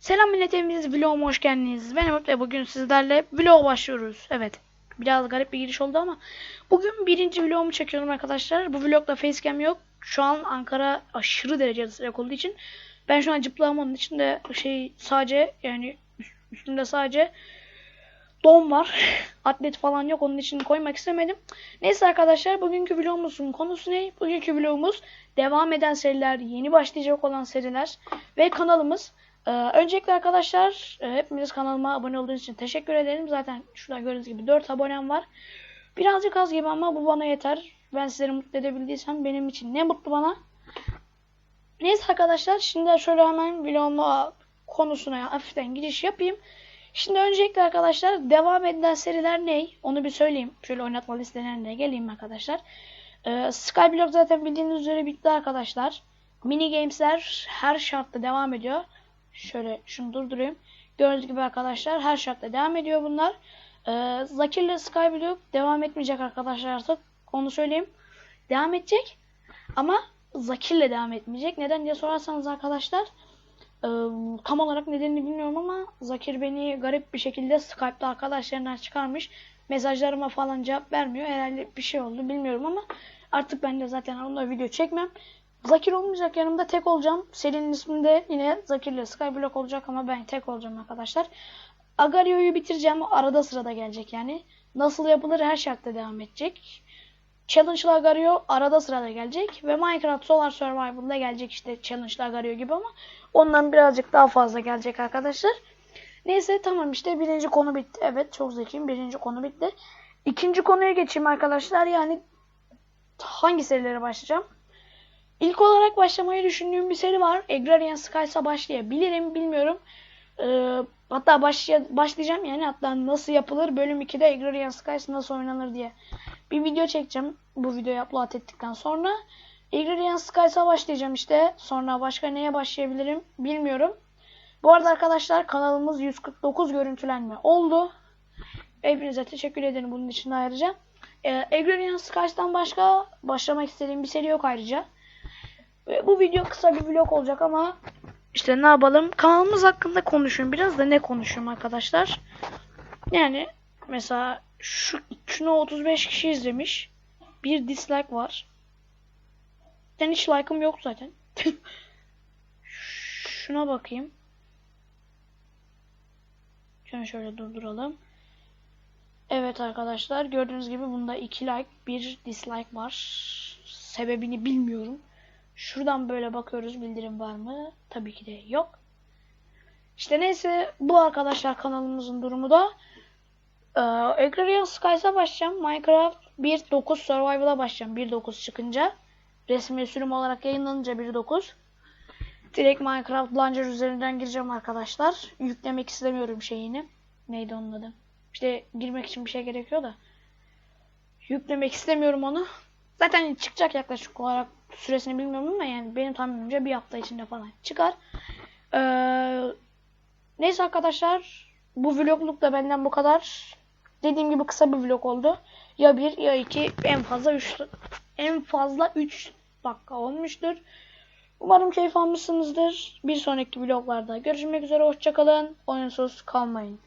Selam millet hepiniz hoş geldiniz. Ben Umut ve bugün sizlerle vlog başlıyoruz. Evet. Biraz garip bir giriş oldu ama bugün birinci vlogumu çekiyorum arkadaşlar. Bu vlogda facecam yok. Şu an Ankara aşırı derecede sıcak olduğu için ben şu an cıplağım onun için de şey sadece yani üstümde sadece don var. Atlet falan yok onun için koymak istemedim. Neyse arkadaşlar bugünkü vlogumuzun konusu ne? Bugünkü vlogumuz devam eden seriler, yeni başlayacak olan seriler ve kanalımız. Ee, öncelikle arkadaşlar e, hepiniz kanalıma abone olduğunuz için teşekkür ederim. Zaten şurada gördüğünüz gibi 4 abonem var. Birazcık az gibi ama bu bana yeter. Ben sizleri mutlu edebildiysem benim için ne mutlu bana. Neyse arkadaşlar şimdi şöyle hemen vloguma konusuna hafiften giriş yapayım. Şimdi öncelikle arkadaşlar devam edilen seriler ne? Onu bir söyleyeyim. Şöyle oynatma listelerine geleyim arkadaşlar. Ee, Skyblock zaten bildiğiniz üzere bitti arkadaşlar. Mini games'ler her şartta devam ediyor. Şöyle şunu durdurayım. Gördüğünüz gibi arkadaşlar her şartta devam ediyor bunlar. Ee, Zakir'le Skyblock devam etmeyecek arkadaşlar artık. Onu söyleyeyim. Devam edecek. Ama Zakir'le devam etmeyecek. Neden diye sorarsanız arkadaşlar ee, tam olarak nedenini bilmiyorum ama Zakir beni garip bir şekilde Skype'da arkadaşlarından çıkarmış. Mesajlarıma falan cevap vermiyor. Herhalde bir şey oldu bilmiyorum ama artık ben de zaten onunla video çekmem. Zakir olmayacak yanımda tek olacağım. Serinin isminde yine Zakir Skyblock olacak ama ben tek olacağım arkadaşlar. Agario'yu bitireceğim. Arada sırada gelecek yani. Nasıl yapılır her şartta devam edecek. Challenge Agario arada sırada gelecek. Ve Minecraft Solar Survival'da gelecek işte Challenge Agario gibi ama ondan birazcık daha fazla gelecek arkadaşlar. Neyse tamam işte birinci konu bitti. Evet çok zekiyim. Birinci konu bitti. İkinci konuya geçeyim arkadaşlar. Yani hangi serilere başlayacağım? İlk olarak başlamayı düşündüğüm bir seri var. Agrarian Skys'a başlayabilirim. Bilmiyorum. Ee, hatta başlay başlayacağım yani. Hatta nasıl yapılır bölüm 2'de Agrarian Skys nasıl oynanır diye bir video çekeceğim. Bu videoyu upload ettikten sonra. Agrarian Skys'a başlayacağım işte. Sonra başka neye başlayabilirim bilmiyorum. Bu arada arkadaşlar kanalımız 149 görüntülenme oldu. Hepinize teşekkür ederim bunun için ayrıca. Ee, Agrarian Skys'tan başka başlamak istediğim bir seri yok ayrıca. Ve bu video kısa bir vlog olacak ama işte ne yapalım? Kanalımız hakkında konuşun. Biraz da ne konuşayım arkadaşlar? Yani mesela şu şunu 35 kişi izlemiş. Bir dislike var. Ben hiç like'ım yok zaten. Şuna bakayım. Şunu şöyle durduralım. Evet arkadaşlar gördüğünüz gibi bunda 2 like, bir dislike var. Sebebini bilmiyorum. Şuradan böyle bakıyoruz bildirim var mı? Tabii ki de yok. İşte neyse bu arkadaşlar kanalımızın durumu da. Ee, Agrarian Skys'a başlayacağım. Minecraft 1.9 Survival'a başlayacağım. 1.9 çıkınca. Resmi sürüm olarak yayınlanınca 1.9. Direkt Minecraft Launcher üzerinden gireceğim arkadaşlar. Yüklemek istemiyorum şeyini. Neydi onun adı? İşte girmek için bir şey gerekiyor da. Yüklemek istemiyorum onu. Zaten çıkacak yaklaşık olarak süresini bilmiyorum ama yani benim tahminimce bir hafta içinde falan çıkar. Ee, neyse arkadaşlar bu vlogluk da benden bu kadar. Dediğim gibi kısa bir vlog oldu. Ya bir ya iki en fazla üç en fazla 3 dakika olmuştur. Umarım keyif almışsınızdır. Bir sonraki vloglarda görüşmek üzere. Hoşçakalın. Oyunsuz kalmayın.